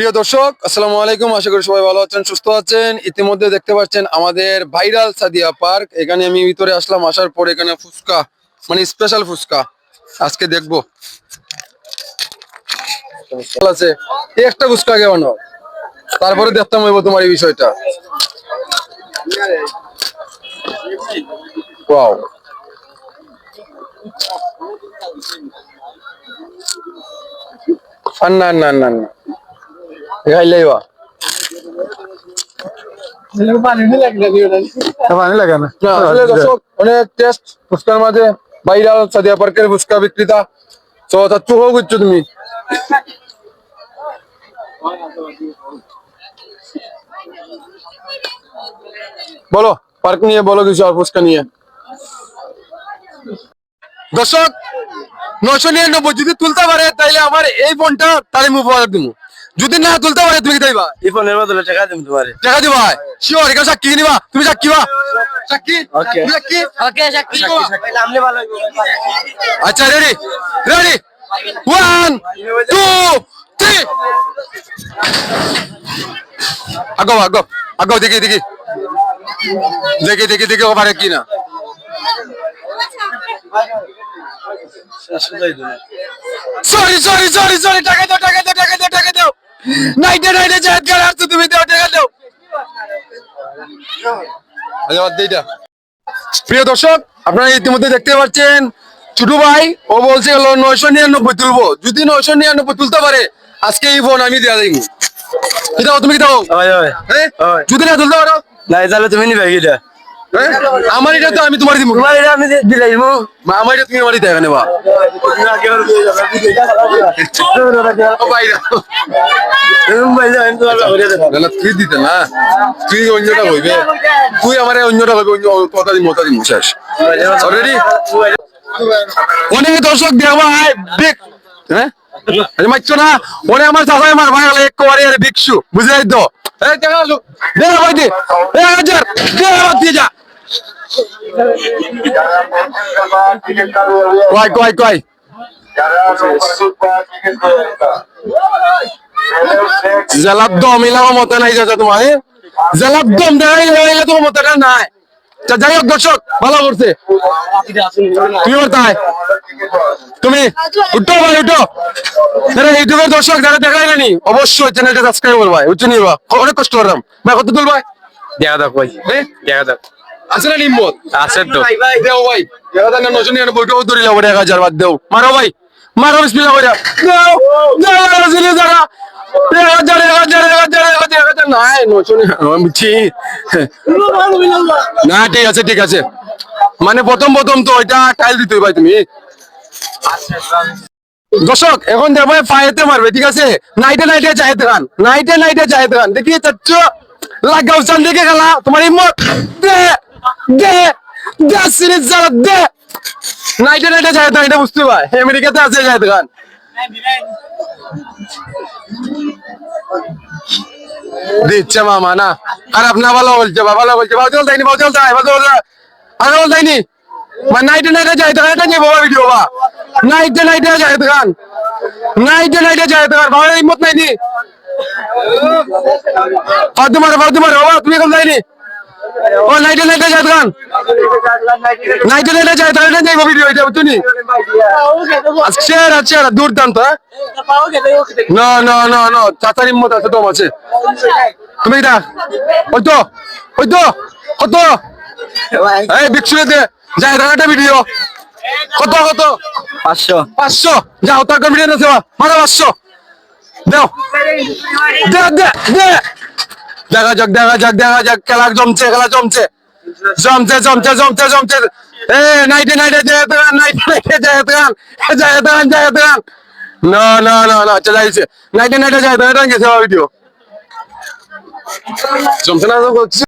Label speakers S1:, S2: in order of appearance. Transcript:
S1: প্রিয় দর্শক, আসসালামু আলাইকুম। আশা করি সবাই ভালো আছেন, সুস্থ আছেন। ইতিমধ্যে দেখতে পাচ্ছেন আমাদের ভাইরাল সাদিয়া পার্ক। এখানে আমি ভিতরে আসলাম, আসার পর এখানে ফুচকা মানে স্পেশাল ফুচকা। আজকে দেখব। একটা ফুচকা বানাও। তারপরে দেখতাম হইব তোমার এই বিষয়টা। না না না না। খাইলেই বা
S2: পানি লাগে না
S1: না আসলে দর্শক অনেক টেস্ট ফুচকার মাঝে ভাইরাল সাদিয়া পার্কের ফুচকা বিক্রেতা তো তার চুহ করছ তুমি বলো পার্ক নিয়ে বলো কিছু আর ফুচকা নিয়ে দর্শক নশো নিরানব্বই যদি তুলতে পারে তাইলে আমার এই ফোনটা তাহলে আমি উপহার দিব যদি না তুলতে পারে তুমি কি দিবা
S2: এই বদলে টাকা দিম তোমারে
S1: টাকা দিবা? শিওর এখানে সাক্ষী নিবা তুমি সাক্ষী বা? সাক্ষী?
S2: Okay.
S1: সাক্ষী?
S3: ওকে সাক্ষী।
S2: নামলে ভালো
S1: আচ্ছা ready ready one two three আগো আগো আগো দেখি দেখি। দেখি দেখি দেখি ও পারে কি না সরি সরি সরি সরি টাকা দাও টাকা দাও টাকা দাও টাকা দাও। নাইটে নাইটে জাহাজ গাড়ি আসছো তুমি দাও টাকা দাও। আচ্ছা। প্রিয় দর্শক আপনারা ইতিমধ্যে দেখতে পাচ্ছেন ছোট ভাই ও বলছে হলো নয়শো নিরানব্বই তুলবো। যদি নয়শো নিরানব্বই তুলতে পারে আজকে এই ফোন আমি দেওয়া যাইনি কি দাও তুমি কি দাও?
S2: হয়।
S1: যদি না তুলতে পারো।
S2: না তাহলে তুমি নিবে কিটা?
S1: আমার এটা তো আমি তোমার দিব
S2: তোমার এটা আমি দিলাই মু
S1: আমার এটা তুমি দিতে এখানে বা তুই দিতে না। তুই অন্যটা হইবে তুই আমার অন্যটা অন্য কথা দিম মতা দিম শেষ। অলরেডি অনেক দর্শক দেওয়া হয়? হ্যাঁ মারছো না? ওরে আমার চাচাই মার ভাই ভিক্ষু বুঝাই তো এই টাকা দে। হাজার দিয়ে যা। কয় কয় কয়? জেলার দম মতো নাই চাচা তোমার? জেলার দম দেখাই তোমার মতোটা নাই যাই হোক দর্শক ভালো করছে। তুমি কোথায় তুমি? উঠো ভাই উঠো। যারা ইউটিউবের দর্শক যারা দেখাই নানি অবশ্যই চ্যানেলটা সাবস্ক্রাইব করবা উঠে নিবা অনেক কষ্ট করলাম। ভাই কত তুলবা
S2: দেখা কই
S1: হ্যাঁ
S2: দেখা দাও।
S1: আছে না নিম্মত
S2: আছে তো
S1: দেও ভাই দেখা যায় ধরে এক হাজার বাদ দেও মারো ভাই মারো বিসমিল্লাহ করে দেও দেও রাজিলে যারা না ঠিক আছে ঠিক আছে মানে প্রথম প্রথম তো ওইটা টাইল দিতে ভাই তুমি দর্শক এখন দেখো পায়েতে মারবে ঠিক আছে নাইটে নাইটে চাইতে খান নাইটে নাইটে চাইতে খান দেখি চাচ্ছ লাগাও চান দেখে গেলা তোমার হিম্মত দে দে দে সিরিজ জ্বালা, দে। নাইটে নাইটে চাইতে খান এটা বুঝতে পার আমেরিকাতে আছে চাইতে খান দিচ্ছে মামা, না। খারাপ না, ভালো বলছে, বা, ভালো বলছে। ভালো চলতাইনি ভালো চলতাই ভালো চলতাই আগে বলতাইনি মানে নাইটে নাইটে যাইতে খান এটা নিয়ে বাবা ভিডিও বা। নাইটে নাইটে যাইতে খান নাইটে নাইটে যাইতে খান বাবা হিম্মত নাই নি ফাদু মারো ফাদু মারো। বাবা, তুমি এখন যাইনি। ও নাইটে নাইটে যাইতে খান নাইটে নাইটে যাইতে খান এটা যাইবো ভিডিও এটা বুঝছ নি আচ্ছা আচ্ছা দুর্দান্ত হ্যাঁ? না না না না চাচার হিম্মত আছে দম আছে। তুমি এটা ওই তো ওই তো কত? এই বিক্সুরে দে যাই একটা ভিডিও কত কত?
S2: পাঁচশো।
S1: পাঁচশো। যাও তার ভিডিও আছে মারো পাঁচশো। দেও। দে দে দে। দেখা যাক দেখা যাক দেখা যাক, খেলা জমছে খেলা জমছে। জমছে জমছে জমছে জমছে। এ, নাইটে নাইটে যায় গান নাইটে নাইটে যায় গান যায় গান যায় গান না না না না আচ্ছা যাইছে নাইটে নাইটে যায় গান গেছে ভিডিও? জমছে না তো